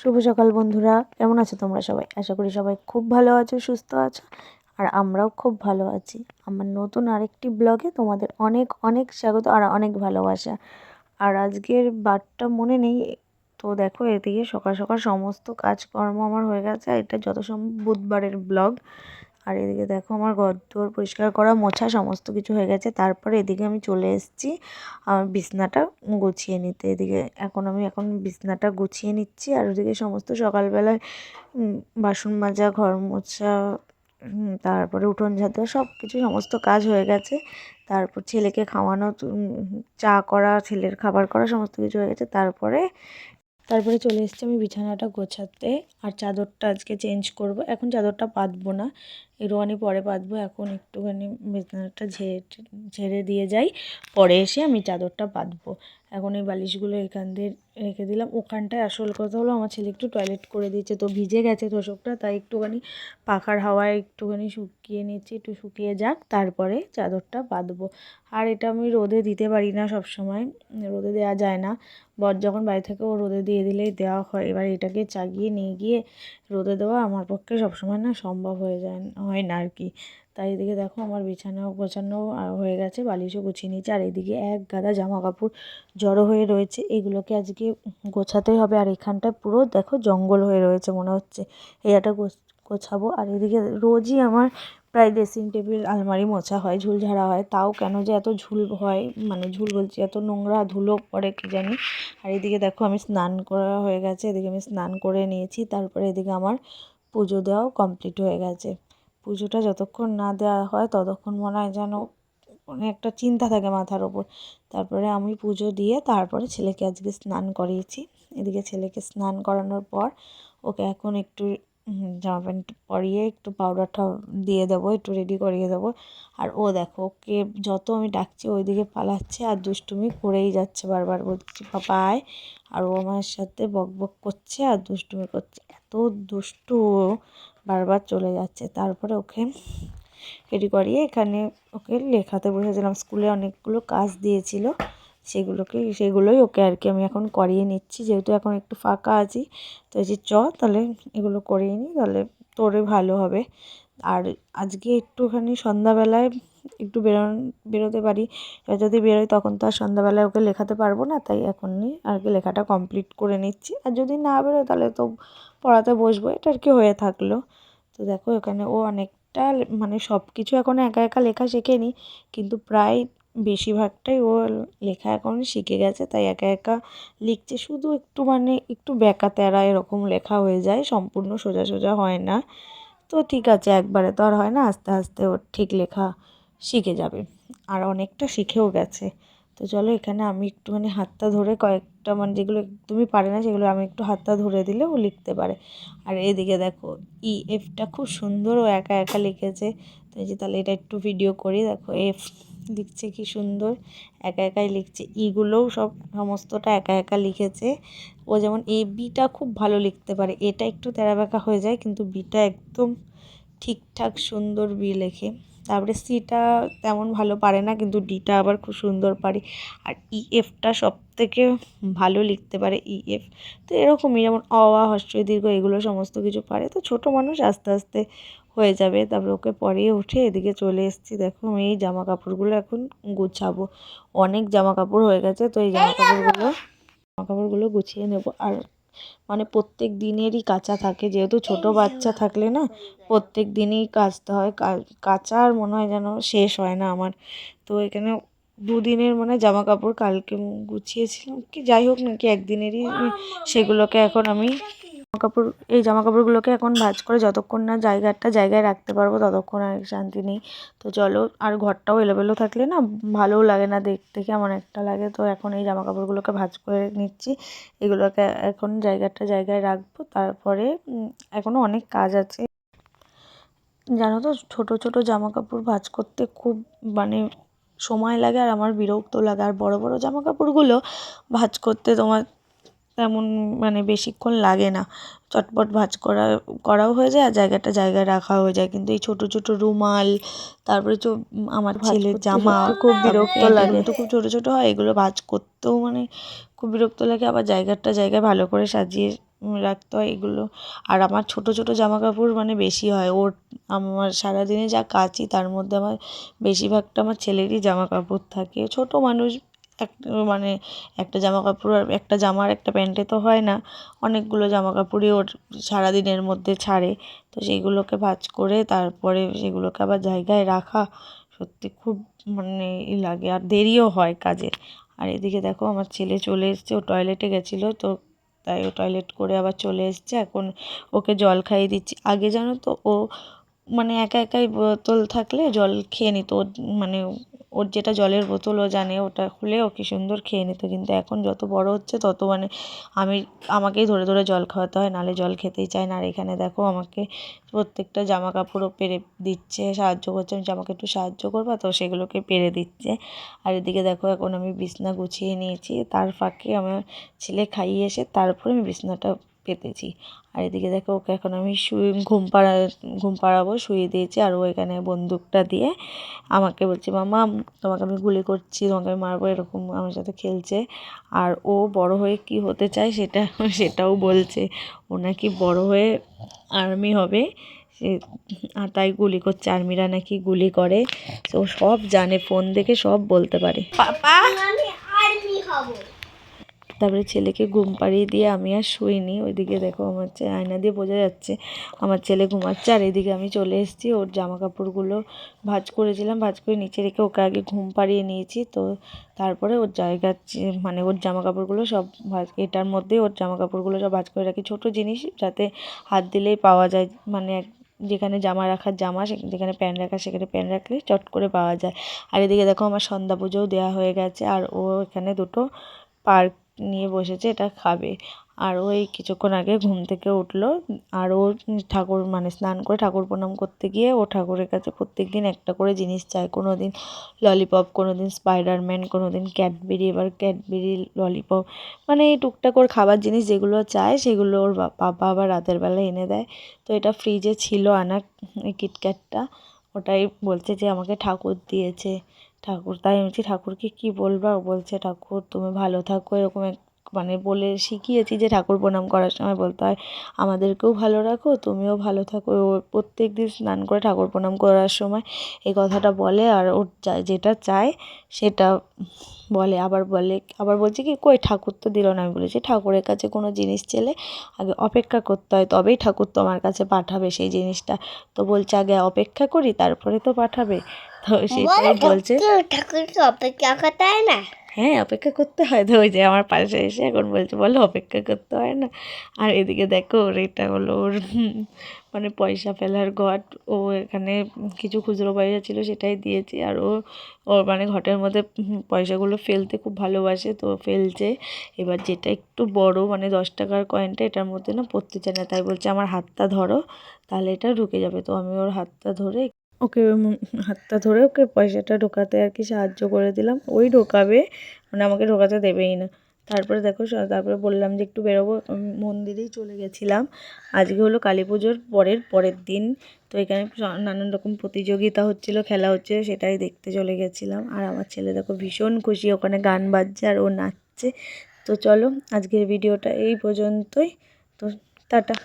শুভ সকাল বন্ধুরা, কেমন আছো তোমরা সবাই? আশা করি সবাই খুব ভালো আছো, সুস্থ আছো, আর আমরাও খুব ভালো আছি। আমার নতুন আরেকটি ব্লগে তোমাদের অনেক অনেক স্বাগত আর অনেক ভালোবাসা। আর আজকের বারটা মনে নেই, তো দেখো এদিকে সকাল সকাল সমস্ত কাজকর্ম আমার হয়ে গেছে এটা যত সম্ভব বুধবারের ব্লগ। আর এদিকে দেখো আমার ঘর পরিষ্কার করা, মোছা, সমস্ত কিছু হয়ে গেছে। তারপরে এদিকে আমি চলে এসেছি, আমার বিছনাটা গুছিয়ে নিতে। এদিকে এখন আমি এখন বিছনাটা গুছিয়ে নিচ্ছি আর ওদিকে সমস্ত সকালবেলায় বাসন মাজা, ঘর মোছা তারপরে উঠোন ঝাঁটা সব কিছু সমস্ত কাজ হয়ে গেছে। তারপর ছেলেকে খাওয়ানো চা করা, ছেলের খাবার করা, সমস্ত কিছু হয়ে গেছে। তারপরে তারপরে চলে এসেছি আমি বিছানাটা গোছাতে। আর চাদরটা আজকে চেঞ্জ করব। এখন চাদরটা পাতবো না। একটুখানি পরে পাতবো। এখন একটুখানি বিছানাটা ঝেড়ে ঝেড়ে দিয়ে যাই। পরে এসে আমি চাদরটা পাতবো। এখন এই বালিশগুলো এখান দিয়ে রেখে দিলাম। ওখানটায় আসল কথা হলো, আমার ছেলে একটু টয়লেট করে দিয়েছে। তো ভিজে গেছে তোষকটা, তাই একটুখানি পাখার হাওয়ায় একটুখানি শুকিয়ে নিচ্ছি। একটু শুকিয়ে যাক, তারপরে চাদরটা বাঁধবো। আর এটা আমি রোদে দিতে পারি না সব সময় রোদে দেওয়া যায় না। বর যখন বাড়ি থেকে, ও রোদে দিয়ে দিলেই দেওয়া হয়। এবার এটাকে চাগিয়ে নিয়ে গিয়ে রোদে দেওয়া আমার পক্ষে সবসময় না সম্ভব হয়ে যায়, হয় না আর কি। তাই এদিকে দেখো আমার বিছানাও গোছানো হয়ে গেছে, বালিশও গুছিয়ে নিয়েছে। আর এদিকে এক গাদা জামা কাপড় জড়ো হয়ে রয়েছে। এগুলোকে আজকে গোছাতেই হবে। আর এখানটায় পুরো দেখো জঙ্গল হয়ে রয়েছে মনে হচ্ছে। এটা গোছাবো। আর এদিকে রোজই আমার প্রায় ড্রেসিং টেবিল আলমারি মোছা হয় ঝুল ঝাড়া হয়। তাও কেন যে এত ঝুল হয় মানে ঝুল বলছি, এত নোংরা ধুলো পড়ে কি জানি। আর এদিকে দেখো আমি স্নান করা হয়ে গেছে। এদিকে আমি স্নান করে নিয়েছি। তারপরে এদিকে আমার পুজো দেওয়াও কমপ্লিট হয়ে গেছে। পুজোটা যতক্ষণ না দেওয়া হয় ততক্ষণ মনে হয় যেন মানে একটা চিন্তা থাকে মাথার ওপর। তারপরে আমি পুজো দিয়ে তারপরে ছেলেকে আজকে স্নান করিয়েছি। এদিকে ছেলেকে স্নান করানোর পর ওকে এখন একটু জামা প্যান্ট পরিয়ে একটু পাউডার টাউ দিয়ে দেবো, একটু রেডি করিয়ে দেবো। আর ও দেখো, ওকে যত আমি ডাকছি ওইদিকে পালাচ্ছে আর দুষ্টুমি করেই যাচ্ছে বারবার বলছি পাপা আয় আর ও আমার সাথে বক বক করছে আর দুষ্টুমি করছে। এত দুষ্টু বারবার চলে যাচ্ছে। তারপরে ওকে রেডি করিয়ে এখানে ওকে লেখাতে বসেছিলাম। স্কুলে অনেকগুলো কাজ দিয়েছিল। সেগুলোকে, সেগুলোই ওকে আর কি আমি এখন করিয়ে নিচ্ছি। যেহেতু এখন একটু ফাঁকা আছি, তো এই যে চ, তাহলে এগুলো করিয়ে নিই। তাহলে তোরে ভালো হবে। আর আজকে একটুখানি সন্ধ্যাবেলায় একটু বেরোন, বেরোতে পারি। এবার যদি বেরোই তখন তো আর সন্ধ্যাবেলায় ওকে লেখাতে পারব না, তাই এখন এখনই আর কি লেখাটা কমপ্লিট করে নিচ্ছি। আর যদি না বেরোয় তাহলে তো পড়াতে বসবো, এটা আর কি হয়ে থাকল। তো দেখো এখানে ও অনেকটা মানে সব কিছু এখন একা একা লেখা শিখে শেখেনি, কিন্তু প্রায় বেশিরভাগটাই ও লেখা এখন শিখে গেছে, তাই একা একা লিখছে। শুধু একটু মানে একটু ব্যাকা তেরা এরকম লেখা হয়ে যায়, সম্পূর্ণ সোজা সোজা হয় না। তো ঠিক আছে, একবারে তো আর হয় না, আস্তে আস্তে ওর ঠিক লেখা শিখে যাবে। আর অনেকটা শিখেও গেছে। তো চলো এখানে আমি একটুখানি হাতটা ধরে কয়েকটা মানে যেগুলো একদমই পারে না সেগুলো আমি একটু হাতটা ধরে দিলে ও লিখতে পারে। আর এদিকে দেখো ই এফটা খুব সুন্দর ও একা একা লিখেছে। তো যে তাহলে এটা একটু ভিডিও করি। দেখো এফ লিখছে কি সুন্দর, একা একাই লিখছে। ইগুলোও সব সমস্তটা একা একা লিখেছে। ও যেমন এ বিটা খুব ভালো লিখতে পারে। এটা একটু তেরা বেঁকা হয়ে যায়, কিন্তু বিটা একদম ঠিকঠাক সুন্দর বি লেখে। তারপরে সিটা তেমন ভালো পারে না, কিন্তু ডিটা আবার খুব সুন্দর পারে। আর ই এফটা সব থেকে ভালো লিখতে পারে ই এফ। তো এরকমই যেমন অ, আ হস্রই দীর্ঘ, এগুলো সমস্ত কিছু পারে। তো ছোট মানুষ আস্তে আস্তে হয়ে যাবে। তারপরে ওকে পরিয়ে উঠে এদিকে চলে এসেছি। দেখো আমি এই জামা কাপড়গুলো এখন গুছাবো। অনেক জামা কাপড় হয়ে গেছে, তো এই জামা কাপড়গুলো জামা কাপড়গুলো গুছিয়ে নেব। আর মানে প্রত্যেক দিনেরই কাঁচা থাকে যেহেতু ছোট বাচ্চা থাকলে না প্রত্যেক দিনই কাচতে হয় কাঁচা আর মনে হয় যেন শেষ হয় না আমার। তো এখানে দুদিনের মানে জামা কাপড় কালকে গুছিয়েছিলাম কি যাই হোক নাকি একদিনেরই সেগুলোকে এখন আমি কাপড় এই জামা কাপড়গুলোকে এখন ভাজ করে যতক্ষণ না জায়গাটা জায়গায় রাখতে পারব ততক্ষণ আর শান্তি নেই। তো চলো, আর ঘরটাও এলোমেলো থাকলে না ভালোও লাগে না দেখতে, কেমন একটা লাগে। তো এখন এই জামা কাপড়গুলোকে ভাজ করে নিচ্ছি। এগুলোকে এখন জায়গাটা জায়গায় রাখব। তারপরে এখনও অনেক কাজ আছে। জানো তো, ছোটো ছোটো জামা কাপড় ভাজ করতে খুব মানে সময় লাগে আর আমার বিরক্ত লাগে। আর বড় বড় জামা কাপড়গুলো ভাজ করতে তোমার তেমন মানে বেশিক্ষণ লাগে না। চটপট ভাঁজ করা করাও হয়ে যায় আর জায়গাটা জায়গায় রাখা হয়ে যায়। কিন্তু এই ছোটো ছোটো রুমাল তারপরে তো আমার ছেলের জামা খুব বিরক্ত লাগে। তো খুব ছোটো ছোটো হয় এগুলো ভাঁজ করতেও মানে খুব বিরক্ত লাগে। আবার জায়গাটা জায়গায় ভালো করে সাজিয়ে রাখতে হয় এগুলো। আর আমার ছোটো ছোটো জামা কাপড় মানে বেশি হয়। ওর আমার সারাদিনে যা কাচি তার মধ্যে আমার বেশিরভাগটা আমার ছেলেরই জামা কাপড় থাকে। ছোটো মানুষ এক মানে একটা জামা কাপড় আর একটা জামা আর একটা প্যান্টে তো হয় না। অনেকগুলো জামা কাপড়ই ওর সারাদিনের মধ্যে ছাড়ে। তো সেইগুলোকে ভাঁজ করে তারপরে সেগুলোকে আবার জায়গায় রাখা সত্যি খুব মানে ই লাগে আর দেরিও হয় কাজের। আর এদিকে দেখো আমার ছেলে চলে এসছে, ও টয়লেটে গেছিল তো তাই ও টয়লেট করে আবার চলে এসছে। এখন ওকে জল খাইয়ে দিচ্ছি। আগে জানো তো ও মানে একা একাই বোতল থাকলে জল খেয়ে নিত। ওর মানে ওর যেটা জলের বোতল ও জানে, ওটা খুলে ও কি সুন্দর খেয়ে নিত। কিন্তু এখন যত বড় হচ্ছে, তত মানে আমি, আমাকেই ধরে ধরে জল খাওয়াতে হয় নাহলে জল খেতেই চায় না। আর এখানে দেখো আমাকে প্রত্যেকটা জামা কাপড়ও পেরে দিচ্ছে, সাহায্য করছে। আমি জামাকে একটু সাহায্য করব? তো সেগুলোকে পেরে দিচ্ছে। আর এদিকে দেখো, এখন আমি বিছনা গুছিয়ে নিয়েছি। তার ফাঁকে আমার ছেলে খাইয়ে এসে তারপরে আমি বিছনাটা পেতেছি আর এদিকে দেখো ওকে এখন আমি শুয়ে ঘুম পাড়া ঘুম পাড়াবো শুয়ে দিয়েছি। আর ও এখানে বন্দুকটা দিয়ে আমাকে বলছে মামা তোমাকে আমি গুলি করছি তোমাকে আমি মারবো। এরকম আমার সাথে খেলছে। আর ও বড় হয়ে কি হতে চায় সেটা সেটাও বলছে। ও নাকি বড় হয়ে আর্মি হবে। সে আর তাই গুলি করছে। আর্মিরা নাকি গুলি করে। তো সব জানে ফোন দেখে সব বলতে পারে। পাপা? আমি আর্মি হব। তারপরে ছেলেকে ঘুম পাড়িয়ে দিয়ে আমি আর শুইনি। ওইদিকে দেখো আমার আয়না দিয়ে বোঝা যাচ্ছে আমার ছেলে ঘুমাচ্ছে। আর এদিকে আমি চলে এসেছি, ওর জামা কাপড়গুলো ভাজ করেছিলাম, ভাজ করে নিচে রেখে ওকে আগে ঘুম পাড়িয়ে নিয়েছি। তো তারপরে ওর জায়গা মানে ওর জামা কাপড়গুলো সব ভাঁজ এটার মধ্যেই ওর জামা কাপড়গুলো সব ভাজ করে রাখি। ছোটো জিনিস যাতে হাত দিলেই পাওয়া যায়। মানে যেখানে জামা রাখার জামা যেখানে প্যান্ট রাখা সেখানে প্যান্ট রাখলে চট করে পাওয়া যায়। আর এদিকে দেখো আমার সন্ধ্যা পুজোও দেওয়া হয়ে গেছে। আর ও এখানে দুটো পার্ক নিয়ে বসেছে, এটা খাবে। আর ওই কিছুক্ষণ আগে ঘুম থেকে উঠল। আর ও ঠাকুর মানে স্নান করে ঠাকুর প্রণাম করতে গিয়ে ও ঠাকুরের কাছে প্রত্যেক দিন একটা করে জিনিস চায়। কোনো দিন ললিপপ কোনো দিন স্পাইডারম্যান কোনো দিন ক্যাডবেরি এবার ক্যাডবেরি ললিপপ মানে এই টুকটাক ওর খাবার জিনিস যেগুলো চায়, সেগুলো ওর বাবা আবার রাতের বেলা এনে দেয়। তো এটা ফ্রিজে ছিল আনা এই কিটক্যাটটা ওটাই বলছে যে আমাকে ঠাকুর দিয়েছে। ঠাকুর, তাই আমি ঠাকুরকে কী বলবা? বলছে, ঠাকুর তুমি ভালো থাকো। এরকম এক মানে বলে শিখিয়েছি যে ঠাকুর প্রণাম করার সময় বলতে হয়, আমাদেরকেও ভালো রাখো, তুমিও ভালো থাকো। প্রত্যেক দিন স্নান করে ঠাকুর প্রণাম করার সময় এই কথাটা বলে আর ওর যেটা চায় সেটা বলে। আবার বলে, আবার বলছে কি, কই ঠাকুর তো দিল না। আমি বলেছি, ঠাকুরের কাছে কোনো জিনিস চেলে আগে অপেক্ষা করতে হয়। তবেই ঠাকুর তোমার কাছে পাঠাবে সেই জিনিসটা। তো বলছে, আগে অপেক্ষা করি, তারপরে তো পাঠাবে। তো সেটাই বলছে। ঠাকুরকে অপেক্ষা করতে হয় না। হ্যাঁ অপেক্ষা করতে হয় তো ওই যে আমার পাশে এসে এখন বলছে বলো অপেক্ষা করতে হয় না। আর এদিকে দেখো ওর এটা হলো ওর মানে পয়সা ফেলার ঘট। ও এখানে কিছু খুচরো পয়সা ছিল সেটাই দিয়েছি। আর ও ওর মানে ঘটের মধ্যে পয়সাগুলো ফেলতে খুব ভালোবাসে। তো ফেলছে। এবার যেটা একটু বড় মানে দশ টাকার কয়েনটা এটার মধ্যে না পড়তে চায় না। তাই বলছে আমার হাতটা ধরো তাহলে এটা ঢুকে যাবে। তো আমি ওর হাতটা ধরে ওকে হাতটা ধরে ওকে পয়সাটা ঢোকাতে আর কি সাহায্য করে দিলাম। ওই ঢোকাবে মানে আমাকে ঢোকাতে দেবেই না। তারপরে দেখো তারপরে বললাম যে একটু বেরোবো মন্দিরেই চলে গেছিলাম। আজকে হলো কালী পুজোর পরের পরের দিন। তো এখানে নানান রকম প্রতিযোগিতা হচ্ছিল, খেলা হচ্ছে সেটাই দেখতে চলে গেছিলাম। আর আমার ছেলে দেখো ভীষণ খুশি, ওখানে গান বাজছে আর ও নাচছে। তো চলো আজকের ভিডিওটা এই পর্যন্তই। তো টাটা।